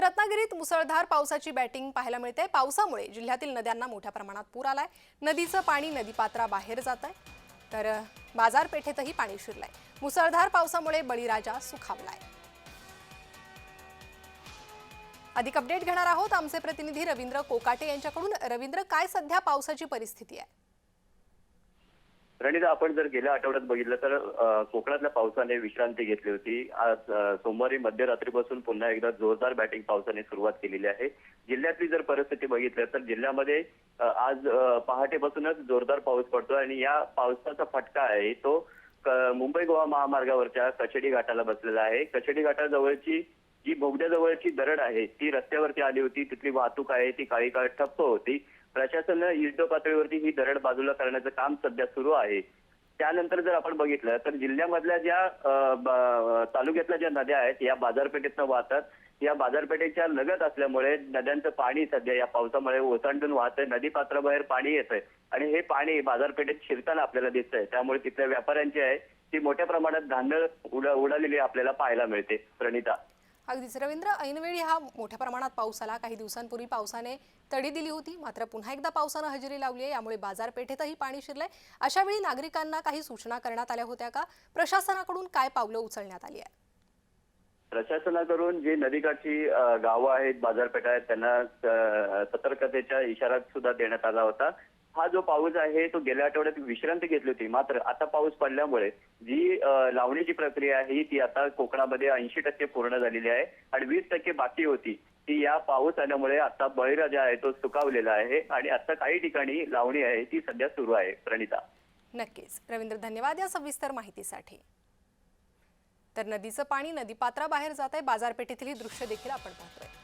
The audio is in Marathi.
तर रत्नागिरीत मुसळधार पावसाची बॅटिंग पाहायला मिळते. पावसामुळे जिल्ह्यातील नद्यांना मोठ्या प्रमाणात पूर आलाय. नदीचं पाणी नदीपात्राबाहेर जात आहे तर बाजारपेठेतही पाणी शिरलंय. मुसळधार पावसामुळे बळीराजा सुखावलाय. अधिक अपडेट घेणार आहोत आमचे प्रतिनिधी रवींद्र कोकाटे यांच्याकडून. रवींद्र काय सध्या पावसाची परिस्थिती आहे? रणित आपण जर गेल्या आठवड्यात बघितलं तर कोकणातल्या पावसाने विश्रांती घेतली होती. आज सोमवारी मध्यरात्रीपासून पुन्हा एकदा जोरदार बॅटिंग पावसाने सुरुवात केलेली आहे. जिल्ह्यातली जर परिस्थिती बघितली तर जिल्ह्यामध्ये आज पहाटेपासूनच जोरदार पाऊस पडतो आणि या पावसाचा फटका आहे. तो मुंबई गोवा महामार्गावरच्या कचेडी घाटाला बसलेला आहे. कचेडी घाटाजवळची जी बोगद्याजवळची दरड आहे ती रस्त्यावरती आली होती तिथली वाहतूक आहे ती काही काळ ठप्प होती. प्रशासनानं युद्ध पातळीवरती ही दरड बाजूला करण्याचं काम सध्या सुरू आहे. त्यानंतर जर आपण बघितलं तर जिल्ह्यामधल्या ज्या तालुक्यातल्या ज्या नद्या आहेत या बाजारपेठेतनं वाहतात. या बाजारपेठेच्या लगत असल्यामुळे नद्यांचं पाणी सध्या या पावसामुळे ओसंडून वाहतंय. नदी पात्राबाहेर पाणी येतंय. आणि हे पाणी बाजारपेठेत शिरताना आपल्याला दिसतंय. त्यामुळे तिथल्या व्यापाऱ्यांची आहे ती मोठ्या प्रमाणात धांदळ उडा उडालेली आपल्याला पाहायला मिळते. प्रणिता. अगदीच. रवींद्र ऐनवेळी हा मोठ्या प्रमाणात पाऊस आला. काही दिवसांपूर्वी पावसाने तडी दिली होती. मात्र पुन्हा एकदा पावसानं हजेरी लावली आहे. यामुळे बाजारपेठेतही पाणी शिरलंय. अशा वेळी नागरिकांना काही सूचना करण्यात आल्या होत्या का? प्रशासनाकडून काय पावलं उचलण्यात आली आहे प्रशासनाकडून जी नदीकाठची गावं आहेत बाजारपेठा आहेत त्यांना सतर्कतेच्या सतर्कतेचा इशारा सुद्धा देण्यात आला होता. हा जो पाऊस आहे तो गेल्या आठवड्यात विश्रांती घेतली होती. मात्र आता पाऊस पडल्यामुळे जी लावणीची प्रक्रिया आहे ती आता कोकणामध्ये ऐंशी टक्के पूर्ण झालेली आहे आणि वीस टक्के बाकी होती. ती या पाऊस आल्यामुळे आता बळीराजा आहे तो सुकावलेला आहे आणि आता काही ठिकाणी लावणी आहे ती सध्या सुरू आहे. प्रणिता. नक्कीच. रवींद्र धन्यवाद या सविस्तर माहितीसाठी. तर नदीचं पाणी नदीपात्राबाहेर जात आहे. बाजारपेठेतील दृश्य देखील आपण पाहतोय.